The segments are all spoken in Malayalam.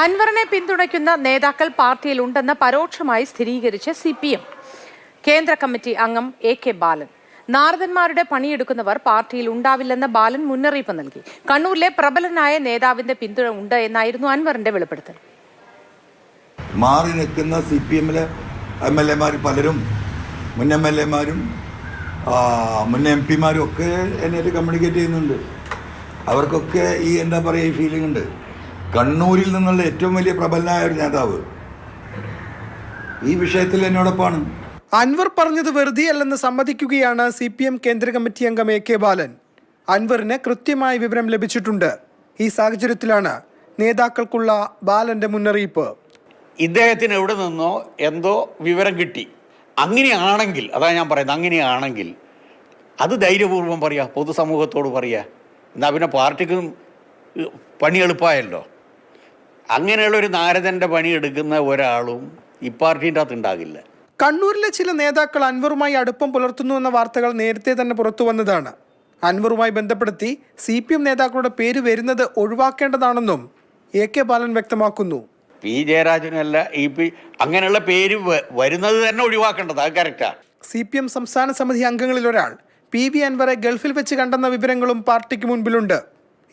അൻവറിനെ പിന്തുണയ്ക്കുന്ന നേതാക്കൾ പാർട്ടിയിൽ ഉണ്ടെന്ന് പരോക്ഷമായി സ്ഥിരീകരിച്ച സി പി എം കേന്ദ്ര കമ്മിറ്റി അംഗം എ കെ ബാലൻ. നാരദന്മാരുടെ പണിയെടുക്കുന്നവർ പാർട്ടിയിൽ ഉണ്ടാവില്ലെന്ന് ബാലൻ മുന്നറിയിപ്പ് നൽകി. കണ്ണൂരിലെ പ്രബലനായ നേതാവിന്റെ പിന്തുണ ഉണ്ട് എന്നായിരുന്നു അൻവറിന്റെ വെളിപ്പെടുത്തൽ. മാറി നിൽക്കുന്ന സി പി എമ്മിലെ എം എൽ എമാർ പലരും മുൻ എം എൽ എമാരും മുൻ എം പിമാരും ഒക്കെ എന്നെ കമ്മ്യൂണിക്കേറ്റ് ചെയ്യുന്നുണ്ട്. അവർക്കൊക്കെ ഈ എന്താ പറയുക ഈ ഫീലിംഗ് ഉണ്ട്. കണ്ണൂരിൽ നിന്നുള്ള ഏറ്റവും വലിയ പ്രബലനായ ഒരു നേതാവ്. ഈ വിഷയത്തിൽ എന്നോടൊപ്പമാണ് അൻവർ പറഞ്ഞത് വെറുതെയല്ലെന്ന് സമ്മതിക്കുകയാണ് സി പി എം കേന്ദ്ര കമ്മിറ്റി അംഗം എ കെ ബാലൻ. അൻവറിന് കൃത്യമായ വിവരം ലഭിച്ചിട്ടുണ്ട്. ഈ സാഹചര്യത്തിലാണ് നേതാക്കൾക്കുള്ള ബാലന്റെ മുന്നറിയിപ്പ്. ഇദ്ദേഹത്തിന് എവിടെ നിന്നോ എന്തോ വിവരം കിട്ടി. അങ്ങനെയാണെങ്കിൽ അതാണ് ഞാൻ പറയുന്നത് അങ്ങനെയാണെങ്കിൽ അത് ധൈര്യപൂർവം പറയാ പൊതുസമൂഹത്തോട് പറയാ. എന്നാൽ പിന്നെ പാർട്ടിക്കും പണി എളുപ്പമായല്ലോ. അങ്ങനെയുള്ള ഒരു നാരദന്റെ പണി എടുക്കുന്ന ഒരാളും ഈ പാർട്ടിന്റെ അകത്ത് ഉണ്ടാകില്ല. കണ്ണൂരിലെ ചില നേതാക്കൾ അൻവറുമായി അടുപ്പം പുലർത്തുന്നു എന്ന വാർത്തകൾ നേരത്തെ തന്നെ പുറത്തു വന്നതാണ്. അൻവറുമായി ബന്ധപ്പെടുത്തി സി പി എം നേതാക്കളുടെ പേര് വരുന്നത് ഒഴിവാക്കേണ്ടതാണെന്നും എ കെ ബാലൻ വ്യക്തമാക്കുന്നു. പി ജയരാജനല്ല ഈ പി അങ്ങനെയുള്ള പേര് വരുന്നത് തന്നെ ഒഴിവാക്കേണ്ടത് അത് കറക്റ്റാണ് സി പി എം സംസ്ഥാന സമിതി അംഗങ്ങളിൽ ഒരാൾ പി വി അൻവറെ ഗൾഫിൽ വെച്ച് കണ്ടെന്ന വിവരങ്ങളും പാർട്ടിക്ക് മുൻപിലുണ്ട്.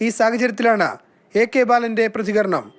ഈ സാഹചര്യത്തിലാണ് എ കെ ബാലന്റെ പ്രതികരണം.